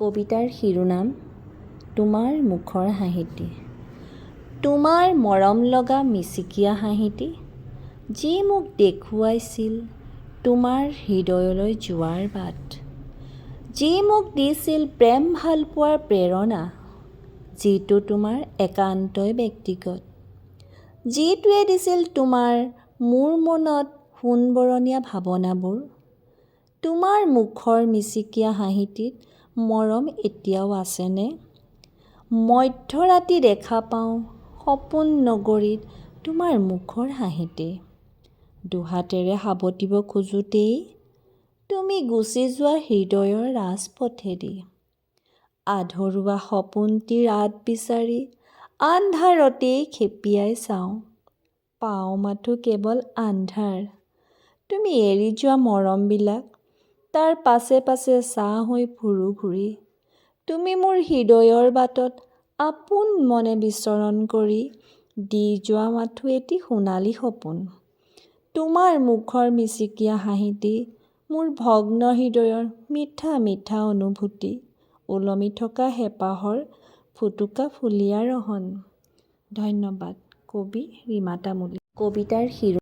কবিতাৰ শিৰোনাম তোমাৰ মুখৰ হাঁহিটি তোমাৰ মৰম লগা মিচিকীয়া হাঁহিটি যি মোক দেখুৱাইছিল তোমাৰ হৃদয়লৈ যোৱাৰ বাট যি মোক দিছিল প্ৰেম ভালপোৱাৰ প্ৰেৰণা যিটো তোমাৰ একান্তই ব্যক্তিগত যিটোৱে দিছিল তোমাৰ মোৰ মনত সোণবৰণীয়া ভাৱনাবোৰ তোমাৰ মুখৰ মিচিকীয়া হাঁহিটিত মৰম এতিয়াও আছেনে? মধ্যৰাতি দেখা পাওঁ সপোন নগৰীত তোমাৰ মুখৰ হাঁহিটি দুহাতেৰে সাৱটিব খোজোঁতেই তুমি গুচি যোৱা হৃদয়ৰ ৰাজপথেদি। আধৰুৱা সপোনটিৰ আঁত বিচাৰি আন্ধাৰতেই খেপিয়াই চাওঁ। পাওঁ মাথো কেৱল আন্ধাৰ। তুমি এৰি যোৱা মৰমবিলাক তাৰ পাছে পাছে ছাঁ হৈ ফুৰো ঘূৰি তুমি মোৰ হৃদয়ৰ বাটত আপোন মনে বিচৰণ কৰি দি যোৱা মাথো এটি সোণালী সপোন। তোমাৰ মুখৰ মিচিকীয়া হাঁহিটি মোৰ ভগ্ন হৃদয়ৰ মিঠা মিঠা অনুভূতি ওলমি থকা হেঁপাহৰ ফুটুকাফুলীয়া ৰহণ ধন্যবাদ কবি ৰীমা তামুলী। কবিতাৰ শিৰো